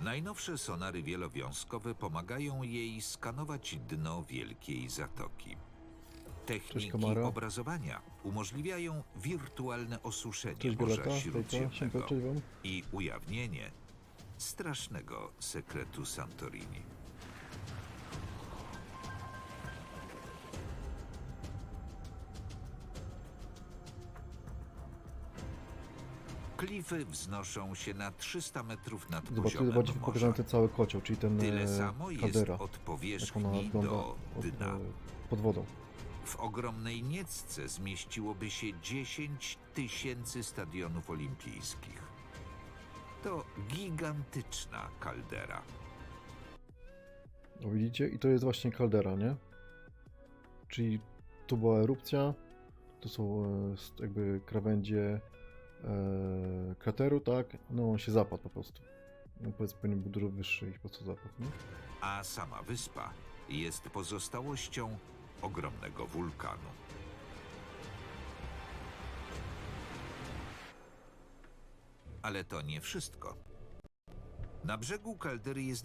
Najnowsze sonary wielowiązkowe pomagają jej skanować dno wielkiej zatoki. Techniki Kamara. obrazowania umożliwiają wirtualne osuszenie Cześć Morza Śródziemnego cześć i ujawnienie strasznego sekretu Santorini. Klify wznoszą się na 300 metrów nad Zobacz, tu poziomem bardziej morza. pokazany ten cały kocioł, czyli ten Tyle e, samo jest kadera, od jak ona powierzchni wygląda do od, dna. e, pod wodą. W ogromnej niecce zmieściłoby się 10 tysięcy stadionów olimpijskich. To gigantyczna kaldera. O, widzicie? I to jest właśnie kaldera, nie? Czyli tu była erupcja, to są e, s- jakby krawędzie e, krateru, tak? No on się zapadł po prostu. No, powiedzmy, powinien był dużo wyższy i po prostu zapadł, nie? A sama wyspa jest pozostałością ogromnego wulkanu. Ale to nie wszystko. Na brzegu kaldery jest